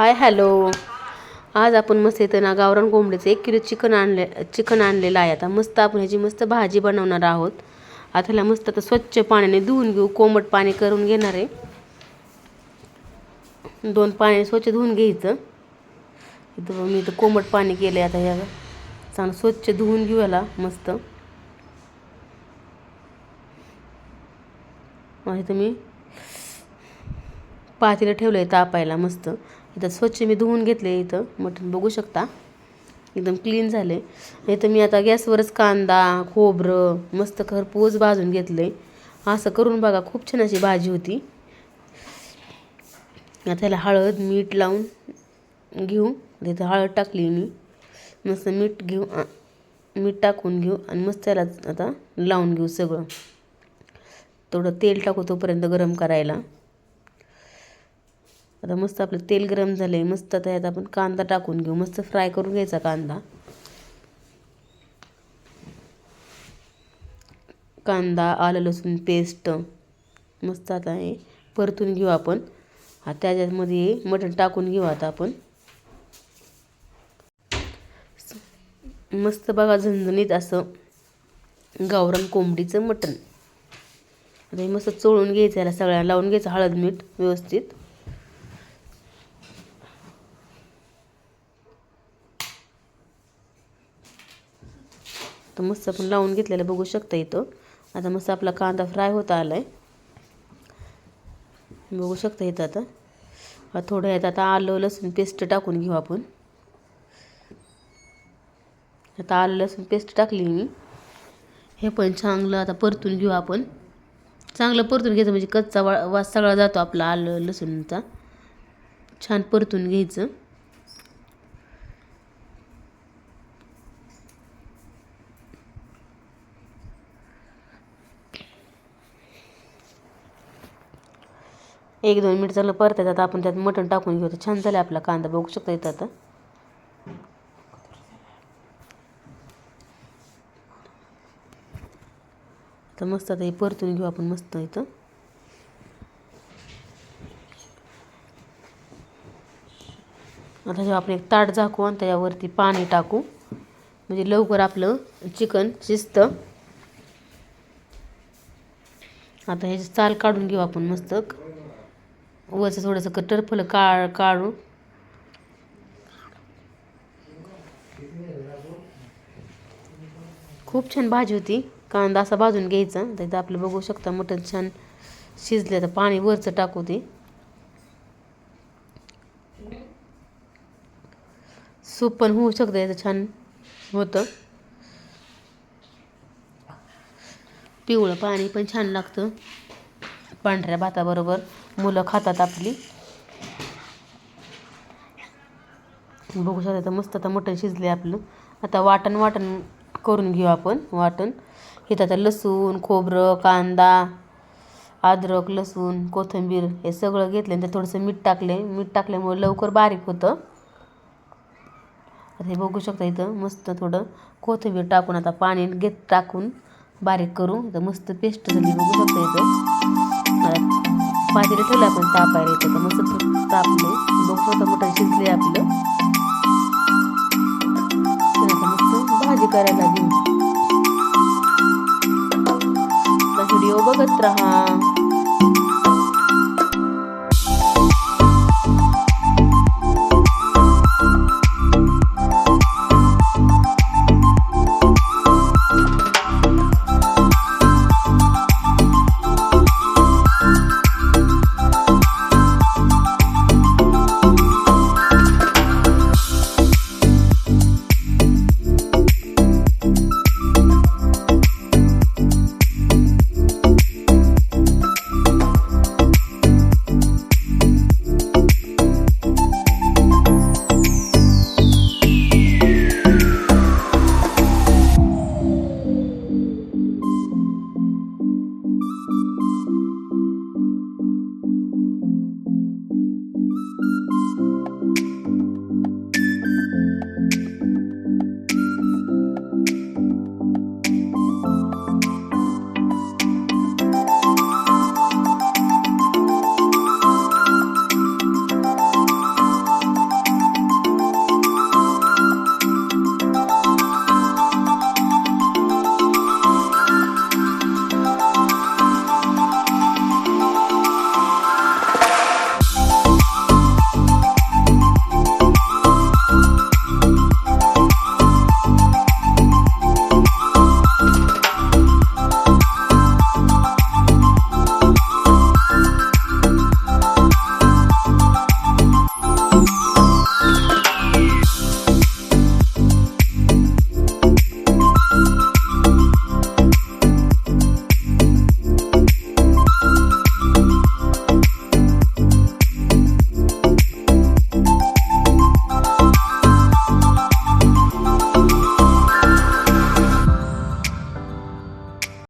Hi hello. आज आपण मस्त येतं ना गावरान कोंबडीचं एक किलो चिकन आणले चिकन आणलेलं आहे. आता मस्त आपण ह्याची मस्त भाजी बनवणार आहोत. आता ह्याला मस्त आता स्वच्छ पाण्याने धुवून घेऊ कोमट पाणी करून घेणार आहे. दोन पाण्याने स्वच्छ धुवून घ्यायचं. इथं मी तर कोमट पाणी केलं आहे आता ह्या चांगलं स्वच्छ धुवून घेऊ याला मस्त. माहिती इथं मी पातीला ठेवलं आहे तापायला मस्त. इथं स्वच्छ मी धुवून घेतले इथं. मटण बघू शकता. एकदम क्लीन झाले इथं मी आता गॅसवरच कांदा खोबरं मस्त खरपूस भाजून घेतले असं करून बघा खूप छान अशी भाजी होती. आता त्याला हळद मीठ लावून घेऊ. तिथं हळद टाकली मी. मस्त मीठ घेऊ मीठ टाकून घेऊ आणि मस्त त्याला आता लावून घेऊ सगळं. थोडं तेल टाकू तोपर्यंत गरम करायला. आता मस्त आपलं तेल गरम झालं आहे मस्त त्यात आपण कांदा टाकून घेऊ. मस्त फ्राय करून घ्यायचा कांदा. कांदा आलं लसूण पेस्ट मस्त आता हे परतून घेऊ आपण. हा त्याच्यामध्ये मटण टाकून घेऊ आता आपण. मस्त बघा झणझणीत असं गावरान कोंबडीचं मटण. आता हे मस्त चोळून घ्यायचं याला सगळ्या लावून घ्यायचं हळद मीठ व्यवस्थित. तर मस्त आपण लावून घेतलेलं बघू शकता इथं. आता मस्त आपला कांदा फ्राय होता आला आहे बघू शकता इथं आता. थोडं यात आता आलं लसूण पेस्ट टाकून घेऊ आपण. आता आलं लसूण पेस्ट टाकली मी. हे पण चांगलं आता परतून घेऊ आपण. चांगलं परतून घ्यायचं म्हणजे कच्चा वा वास सगळा जातो आपला आलं लसूणचा. छान परतून घ्यायचं. एक दोन मिनिट चांगलं परत आता आपण त्यात मटण टाकून घेऊ. तर छान झालं आपला कांदा. बघू शकता इथं आता. तर मस्त आता हे परतून घेऊ आपण मस्त इथं. आता जेव्हा आपण एक ताट झाकू आणि त्याच्यावरती पाणी टाकू म्हणजे लवकर आपलं चिकन शिजतं. आता ह्याची चाल काढून घेऊ आपण मस्त. वरचं थोडंसं क टरफलं काळ काढू. खूप छान भाजी होती. कांदा असा भाजून घ्यायचा. तर इथं आपलं बघू शकता मटण छान शिजले तर पाणी वरचं टाकू ते. सूप पण होऊ शकतं याचं छान होतं. पिवळं पाणी पण छान लागतं. पांढऱ्या भाताबरोबर. मुलं खातात आपली. बघू शकता तर मस्त आता मटण शिजले आपलं. आता वाटण वाटण करून घेऊ आपण वाटण. इथं आता लसूण खोबरं कांदा अद्रक लसूण कोथिंबीर हे सगळं घेतलं आणि तर थोडंसं मीठ टाकले मीठ टाकल्यामुळे लवकर बारीक होतं. आता हे बघू शकता इथं मस्त थोडं कोथिंबीर टाकून आता पाणी घेत टाकून बारीक करू इथं मस्त पेस्ट झाली बघू शकता इथं. बाजरी ठेवलं आपण तापायला येतं तर मस्त तापले. मग छोटं मोठं शिजले आपलं. भाजी करायला घेऊ. व्हिडिओ बघत राहा.